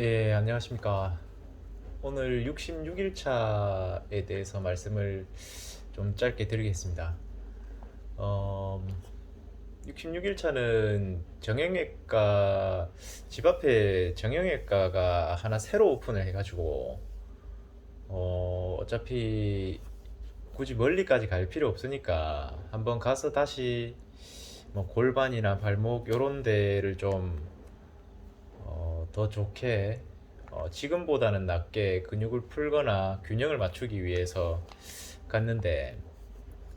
네, 안녕하십니까. 오늘 66일차에 대해서 말씀을 좀 짧게 드리겠습니다. 어, 66일차는 정형외과, 집 앞에 정형외과가 하나 새로 오픈을 해가지고, 어, 어차피 굳이 멀리까지 갈 필요 없으니까 한번 가서 다시 뭐 골반이나 발목 요런 데를 좀 어, 더 좋게 어, 지금보다는 낮게 근육을 풀거나 균형을 맞추기 위해서 갔는데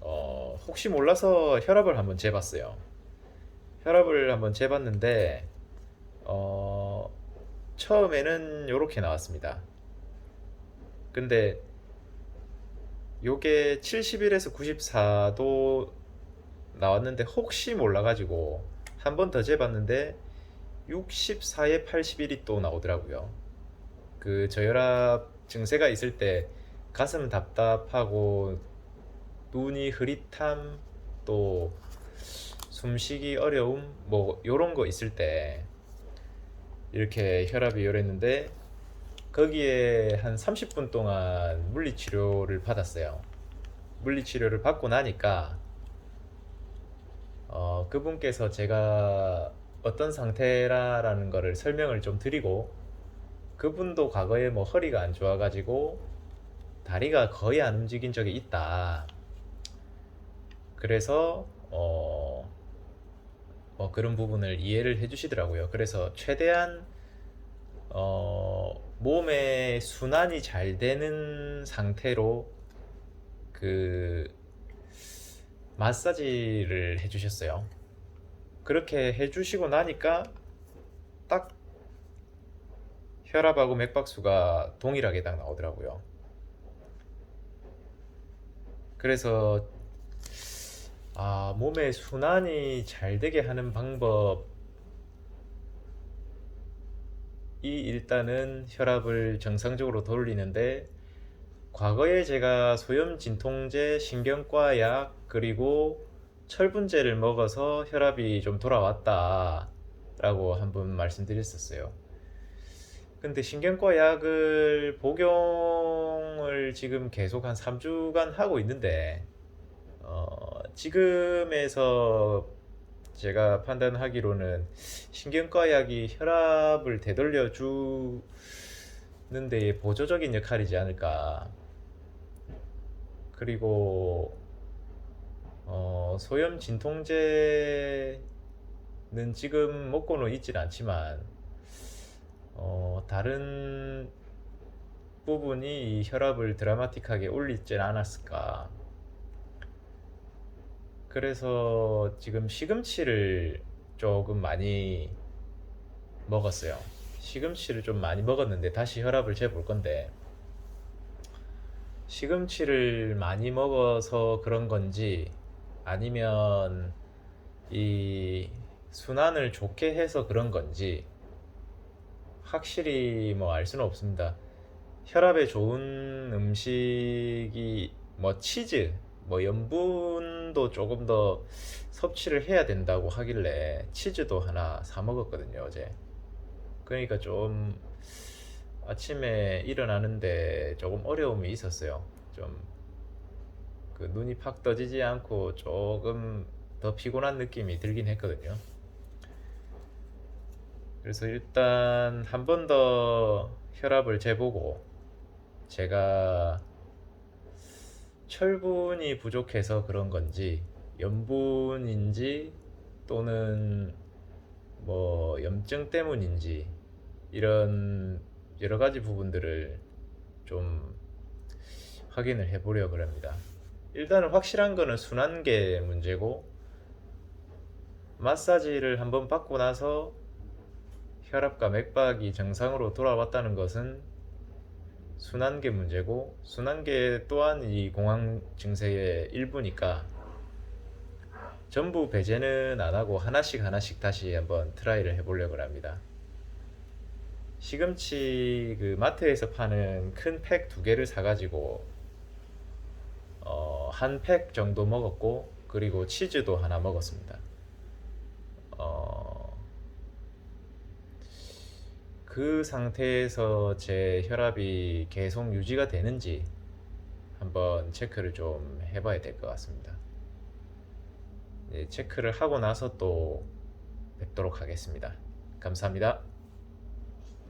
어, 혹시 몰라서 혈압을 한번 재봤어요. 혈압을 한번 재봤는데 어, 처음에는 이렇게 나왔습니다. 근데 요게 71에서 94도 나왔는데 혹시 몰라가지고 한 번 더 재봤는데 64에 81이 또 나오더라고요. 그 저혈압 증세가 있을 때 가슴 답답하고 눈이 흐릿함 또 숨쉬기 어려움 뭐 요런 거 있을 때 이렇게 혈압이 요랬는데 거기에 한 30분 동안 물리 치료를 받았어요. 물리 치료를 받고 나니까 어, 그분께서 제가 어떤 상태라라는 거를 설명을 좀 드리고 그분도 과거에 뭐 허리가 안 좋아가지고 다리가 거의 안 움직인 적이 있다. 그래서 어, 뭐 그런 부분을 이해를 해주시더라고요. 그래서 최대한 어, 몸의 순환이 잘 되는 상태로 그 마사지를 해주셨어요. 그렇게 해주시고 나니까 딱 혈압하고 맥박수가 동일하게 딱 나오더라고요. 그래서 아, 몸의 순환이 잘 되게 하는 방법이 일단은 혈압을 정상적으로 돌리는데 과거에 제가 소염 진통제, 신경과 약 그리고 철분제를 먹어서 혈압이 좀 돌아왔다 라고 한번 말씀드렸었어요. 근데 신경과 약을 복용을 지금 계속 한 3주간 하고 있는데 어, 지금에서 제가 판단하기로는 신경과 약이 혈압을 되돌려 주는 데 보조적인 역할이지 않을까. 그리고 어, 소염 진통제는 지금 먹고는 있진 않지만 어, 다른 부분이 이 혈압을 드라마틱하게 올리진 않았을까. 그래서 지금 시금치를 조금 많이 먹었어요. 시금치를 좀 많이 먹었는데 다시 혈압을 재볼 건데 시금치를 많이 먹어서 그런 건지 아니면 이 순환을 좋게 해서 그런 건지 확실히 뭐 알 수는 없습니다. 혈압에 좋은 음식이 뭐 치즈, 뭐 염분도 조금 더 섭취를 해야 된다고 하길래 치즈도 하나 사 먹었거든요, 어제. 그러니까 좀 아침에 일어나는데 조금 어려움이 있었어요. 좀 그 눈이 팍 떠지지 않고 조금 더 피곤한 느낌이 들긴 했거든요. 그래서 일단 한 번 더 혈압을 재보고 제가 철분이 부족해서 그런 건지 염분인지 또는 뭐 염증 때문인지 이런 여러 가지 부분들을 좀 확인을 해보려고 합니다. 일단은 확실한 거는 순환계 문제고 마사지를 한번 받고 나서 혈압과 맥박이 정상으로 돌아왔다는 것은 순환계 문제고 순환계 또한 이 공황 증세의 일부니까 전부 배제는 안 하고 하나씩 하나씩 다시 한번 트라이를 해보려고 합니다. 시금치 그 마트에서 파는 큰 팩 두 개를 사가지고 어, 한 팩 정도 먹었고 그리고 치즈도 하나 먹었습니다. 어, 그 상태에서 제 혈압이 계속 유지가 되는지 한번 체크를 좀 해봐야 될 것 같습니다. 네, 체크를 하고 나서 또 뵙도록 하겠습니다. 감사합니다.